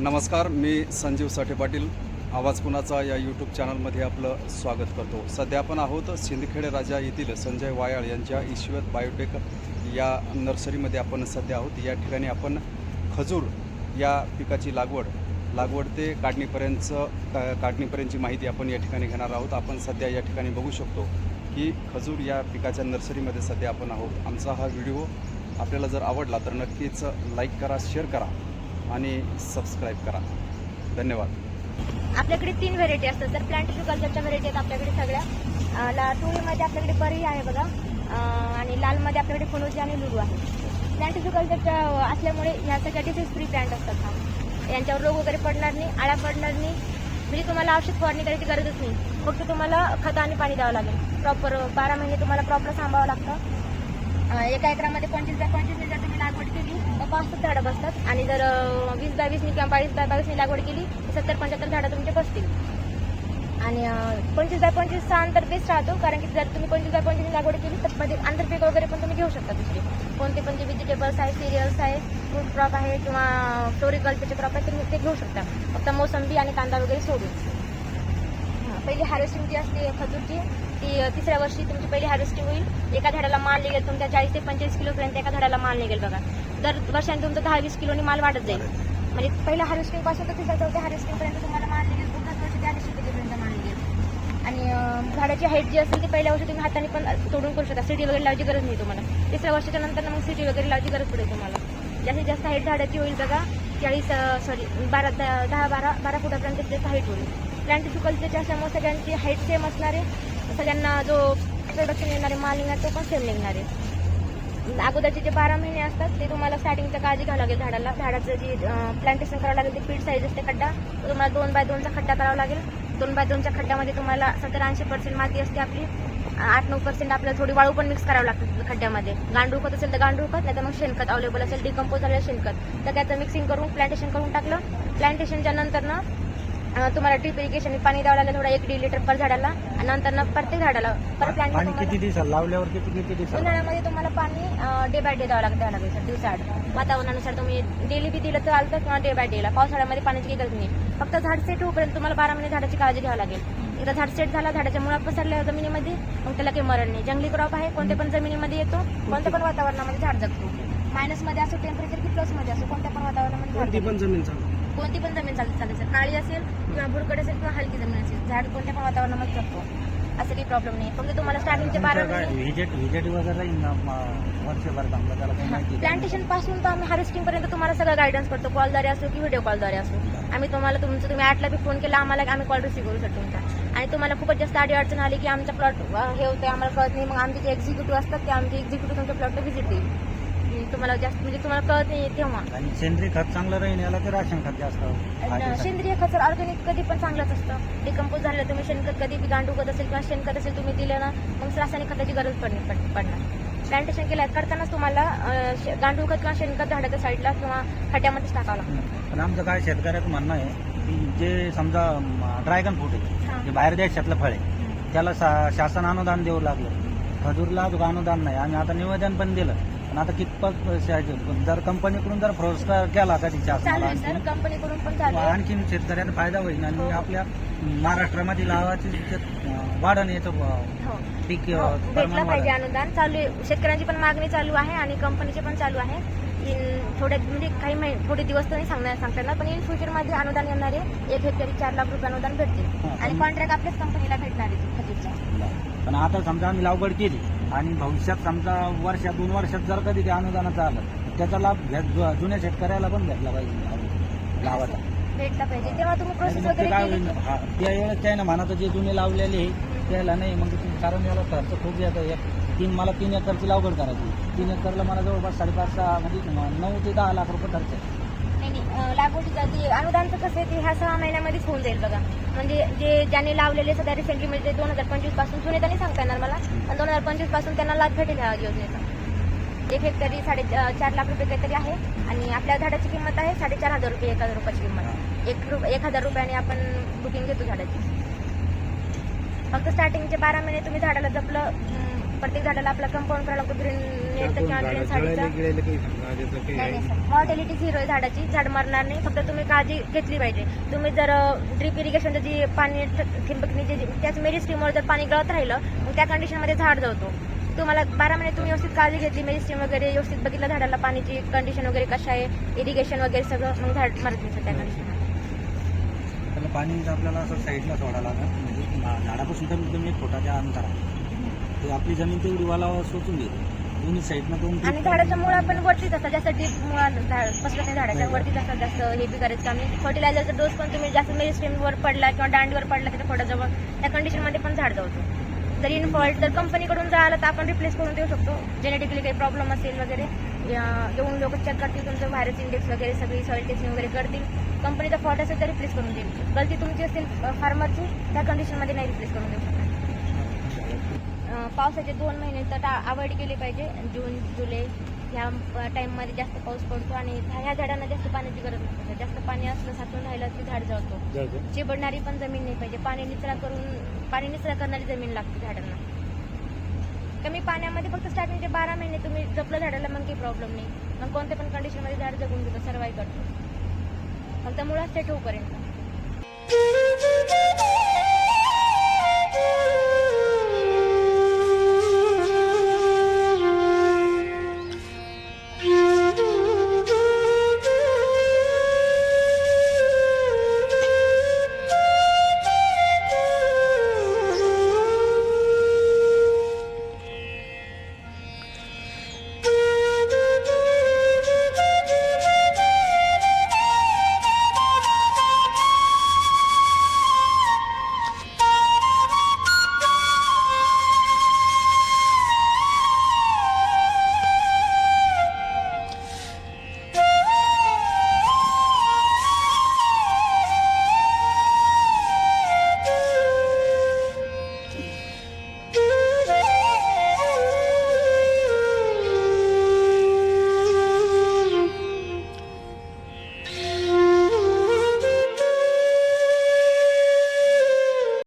नमस्कार मी संजीव साठे पाटील. आवाज कुणाचा या यूट्यूब चॅनलमध्ये आपलं स्वागत करतो. सध्या आपण आहोत सिंदखेडे राजा येथील संजय वायाळ यांच्या ईश्वत बायोटेक या नर्सरीमध्ये आपण सध्या आहोत. या ठिकाणी आपण खजूर या पिकाची लागवड लागवड ते काढणीपर्यंत का काढणीपर्यंतची माहिती आपण या ठिकाणी घेणार आहोत. आपण सध्या या ठिकाणी बघू शकतो की खजूर या पिकाच्या नर्सरीमध्ये सध्या आपण आहोत. आमचा हा व्हिडिओ आपल्याला जर आवडला तर नक्कीच लाईक करा शेअर करा. आणि सबस्क्राईब करा. धन्यवाद. आपल्याकडे तीन व्हेरायटी असतात. तर प्लांट कल्चरच्या व्हेरायटी आहेत आपल्याकडे सगळ्या. अं, ला टुरीमध्ये आपल्याकडे परी आहे बघा. आणि लालमध्ये आपल्याकडे फुलोजी आणि लुडू आहे. प्लांट कल्चरच्या असल्यामुळे ह्या सगळ्या डिसीज फ्री प्लांट असतात हा. यांच्यावर रोग वगैरे पडणार नाही आळा पडणार नाही. म्हणजे तुम्हाला औषध फवारणी करायची गरजच नाही. फक्त तुम्हाला खतं आणि पाणी द्यावं लागेल. प्रॉपर बारा महिने तुम्हाला प्रॉपर थांबावं लागतं. एका एकरामध्ये पंचवीस बाय पंचवीस केली झाडं बसतात. आणि जर वीस बाय वीसनी किंवा बावीस बाय बावीसनी लागवड केली तर सत्तर पंच्याहत्तर झाडं तुमचे बसतील. आणि पंचवीस बाय पंचवीसचा अंतर बेस्ट राहतो कारण की जर तुम्ही पंचवीस बाय पंचवीस लागवड केली तर म्हणजे आंतरपीक वगैरे पण तुम्ही घेऊ शकता दुसरे. कोणते पण जे व्हेजिटेबल्स आहे सिरियल्स आहे फ्रूट क्रॉप आहे किंवा फ्लोरिकल्चरचे क्रॉप आहे तुम्ही ते घेऊ शकता. फक्त मोसंबी आणि कांदा वगैरे सोडून. पहिली हार्वेस्टिंग जी असते खजूरची ती तिसऱ्या वर्षी तुमची पहिली हार्वेस्टिंग होईल. एका झाडाला माल निघेल तुमच्या चाळीस ते पंचेचाळीस किलोपर्यंत एका झाडाला माल निघेल बघा. दर वर्षाने तुमचं दहा वीस किलोनी माल वाढत जाईल. म्हणजे पहिल्या हार्वेस्टिंगपासून तर तिसऱ्या चौथ्या हार्वेस्टिंग पर्यंत तुम्हाला माल निघेल. पुढच्याच वर्षी त्या किलोपर्यंत माल निघेल. आणि झाडाची हाईट जी असेल ती पहिल्या वर्षी तुम्ही हाताने पण तोडून करू शकता. सिटी वगैरे लावायची गरज नाही तुम्हाला. तिसऱ्या वर्षाच्या नंतर मग सिटी वगैरे लावायची गरज पडेल तुम्हाला. जास्तीत जास्त हाईट झाडाची होईल बघा चाळीस सॉरी बारा दहा दहा बारा बारा फुटापर्यंत जास्त हाईट होईल. प्लांट कल्चरच्या असल्यामुळे सगळ्यांची हाईट सेम असणार आहे. सगळ्यांना जो प्रोडक्शन येणारे माल निघणार तो पण सेम निघणार आहे. अगोदरचे जे बारा महिने असतात ते तुम्हाला स्टार्टिंगच्या काळजी घ्यावं लागेल झाडाला. झाडाचं जे प्लांटेशन करावं लागेल ते पीठ साईज असते खड्डा. तुम्हाला दोन बाय दोनचा खड्डा करावा लागेल. दोन बाय दोनच्या खड्ड्यामध्ये तुम्हाला सत्तर ऐंशी पर्सेंट माती असते आपली. आठ नऊ पर्सेंट आपल्याला थोडी वाळू पण मिक्स करावं लागतं खड्ड्यामध्ये. गांडूळ खत असेल तर गांडूळ खत नाही तर मग शेणखत अवेलेबल असेल डिकम्पोज झालेलं शेणखत. तर त्याचं मिक्सिंग करून प्लांटेशन करून टाकलं. प्लांटेशनच्या नंतर ना तुम्हाला ड्रीप इरिगेशन पाणी द्यावं लागेल थोडा एक दीड लिटर पर झाडाला. आणि नंतर ना प्रत्येक झाडाला पर प्लांट पाणी किती दिवसात लावल्यावर किती किती दिवसात उन्हाळ्यामध्ये तुम्हाला पाणी डे बाय डे द्यावं लागतं द्यावं लागेल सर दिवसाआड. वातावरणानुसार तुम्ही डेली बी दिलं तर चालतं किंवा डे बाय डेला पावसाळ्यामध्ये पाण्याची काही गरज नाही. फक्त झाड सेट होईपर्यंत तुम्हाला बारा महिने झाडाची काळजी घ्यावी लागेल. एकदा झाड सेट झाला झाडाच्या मुळा पसरल्या जमिनीमध्ये मग त्याला काही मरण नाही. जंगली क्रॉप आहे कोणत्या पण जमिनीमध्ये येतो कोणत्या पण वातावरणामध्ये झाड जगतो. मायनसमध्ये असो टेम्परेचर की प्लसमध्ये असो कोणत्या पण वातावरणामध्ये झाड. पण जमीन कोणती पण जमीन चालते चालेल सर काळी असेल किंवा बुडकट असेल किंवा हलकी जमीन असेल झाड कोणत्या पण वातावरणामध्ये जगतो. असं काही प्रॉब्लेम नाही फक्त तुम्हाला स्टार्टिंगचे बारा. प्लांटेशनपासून तर आम्ही हार्वेस्टिंग पर्यंत तुम्हाला सगळं गायडन्स करतो. कॉलद्वारे असो की व्हिडिओ कॉलद्वारे असो. आम्ही तुम्हाला तुमचं तुम्ही आठला बी फोन केला आम्हाला आम्ही कॉल रिसीव्ह करू शकतो तुमचा. आणि तुम्हाला खूपच जास्त आडी अडचण आली की आमचा प्लॉट हे होतं आम्हाला कळत नाही. मग आमचे जे एक्झिक्युटिव्ह असतात ते आमचे एक्झिक्युटिव्ह तुमच्या प्लॉटला व्हिजिट देईल. तुम्हाला जास्त म्हणजे तुम्हाला कळत नाही तेव्हा. आणि सेंद्रिय खत चांगलं राहील याला तर राशन खत जास्त. सेंद्रिय खत ऑर्गॅनिक कधी पण चांगलंच असतं. डिकम्पोज झालं तुम्ही शेणखत कधी बी गांडू खत असेल किंवा शेणखत असेल तुम्ही दिलं ना मग रासायनिक खताची गरज पड पड- पडणार. प्लांटेशन केलं करतानाच तुम्हाला अं, शे- गांडूळ खत किंवा शेणखत झाडाच्या साईडला किंवा खड्ड्यामध्येच टाकावं लागतं. पण आमचं काय शेतकऱ्याचं म्हणणं आहे की जे समजा ड्रॅगन फ्रूट आहे हां. जे बाहेर देशातलं फळ आहे त्याला शासन अनुदान देऊ लागलं. खजूरला अजून अनुदान नाही. आम्ही आता निवेदन पण दिलं. पण आता कितपत शा- जर कंपनीकडून जर पुरस्कार केला चालू आहे सर कंपनीकडून पण चालू आहे आणखीन शेतकऱ्यांना फायदा होईल आणि हो. आपल्या महाराष्ट्रामध्ये लावाची वाढण याचं अं, हो. पीक हो, अं, भेटलं प्रमाण पाहिजे वाढेल. अनुदान. चालू आहे. शेतकऱ्यांची पण मागणी चालू आहे आणि कंपनीची पण चालू आहे. इन थोड्या म्हणजे काही महिने थोडे दिवस तर नाही सांगणार सांगता येणार पण इन फ्युचरमध्ये अनुदान येणार आहे एक हेक्टरी चार लाख रुपये अनुदान भेटते हा, आणि पण- कॉन्ट्रॅक्ट आपल्याच कंपनीला भेटणार आहे पण आता समजा आम्ही लागवड केली आणि भविष्यात समजा वर्षात दोन वर्षात जर कधी ते अनुदानाचं आलं तर त्याचा लाभ घ्या- जुन्या शेतकऱ्याला पण भेटला पाहिजे. लावाचा भेटला पाहिजे. तेव्हा तुम्ही प्रोसेस वगैरे केली. हा, काय ना म्हणाचं जे जुने लावलेले आहे त्याला नाही. मग ते कारण याला खर्च खूप येतो एक तीन मला तीन एकरची लागवड करायची. तीन एकरला मला जवळपास साडेपाच सहा म्हणजे नऊ ते दहा लाख रुपये खर्च आहे. अं, लागवडीचं अनुदानचं कसं आहे ते ह्या सहा महिन्यामध्येच होऊन जाईल बघा. म्हणजे जे ज्यांनी लावलेले सध्या रिसेंटली म्हणजे दोन हजार पंचवीसपासून जुने त्यांनी सांगता येणार मला. पण दोन हजार पंचवीसपासून त्यांना लाभ भेटेल ह्या योजनेचा. एक हेक्टरी साडे चार लाख रुपये काहीतरी आहे. आणि आपल्या झाडाची किंमत आहे साडेचार हजार रुपये एक हजार रुपयाची किंमत एक रुप एक हजार रुपयाने आपण बुकिंग घेतो झाडाची. फक्त स्टार्टिंगचे बारा महिने तुम्ही झाडाला जपलं प्रत्येक झाडाला आपला कंपाऊंड करायला लागतो ग्रीन नेटचा किंवा ग्रीन साडीचा. मॉर्टॅलिटी झिरो आहे. झाडाची झाड मरणार नाही फक्त तुम्ही काळजी घेतली पाहिजे. तुम्ही जर ड्रीप इरिगेशनचं जी पाणी ठिंबकनी जे त्याच मेरी स्टीमवर जर पाणी गळत राहिलं मग त्या कंडिशनमध्ये झाड जळतो. तुम्हाला बारा महिने तुम्ही व्यवस्थित काळजी घेतली मेरी स्टीम वगैरे व्यवस्थित बघितलं झाडाला पाण्याची कंडिशन वगैरे कशा आहे इरिगेशन वगैरे सगळं मग झाड मरत नाही त्या कंडिशनमध्ये त्याला पाणी आपल्याला असं साईडला सोडायला लागेल म्हणजे झाडापासून कमी एक फुटाच्या अंतरात ते आपली जमीन तेवढी वाला शोषून घेते. दोन्ही साईडनं दोन आणि झाडाच्या मुळा पण वरतीच असतात जास्त डीप मुळा झाड पसरत नाही झाडाच्या वरतीच असतात जास्त हे बी करायचं काम नाही. फर्टिलायझरचा डोस पण तुम्ही जास्त मेरी स्टीमवर पडला किंवा दांडीवर पडला त्याच्या फोडाजवळ त्या कंडिशनमध्ये पण झाड जळतो. जर इन फॉल्ट जर कंपनीकडून जर आलं तर आपण रिप्लेस करून देऊ शकतो. जेनेटिकली काही प्रॉब्लेम असेल वगैरे येऊन लोक चेक करतील तुमचं व्हायरस इंडेक्स वगैरे सगळी सॉईल टेस्टिंग वगैरे करतील. कंपनीचा फॉल्ट असेल तर रिप्लेस करून देईल. गलती तुमची असेल फार्मरची त्या कंडिशनमध्ये नाही रिप्लेस करून देऊ अं, पावसाचे दोन महिने तर अवॉइड केले पाहिजे. जून जुलै ह्या टाईममध्ये जास्त पाऊस पडतो आणि ह्या झाडांना जास्त पाण्याची गरज नसते. जास्त पाणी असलं साचून राहिलं की झाड जळतो. चिबडणारी पण जमीन नाही पाहिजे. पाणी निचरा करून पाणी निचरा करणारी जमीन लागते झाडांना. कमी पाण्यामध्ये फक्त स्टार्टिंगचे बारा महिने तुम्ही जपलं झाडाला मग काही प्रॉब्लेम नाही. मग कोणत्या पण कंडिशनमध्ये झाड जगून घेतो सर्वाईव्ह करतो. फक्त मुळात सेट होऊपर्यंत.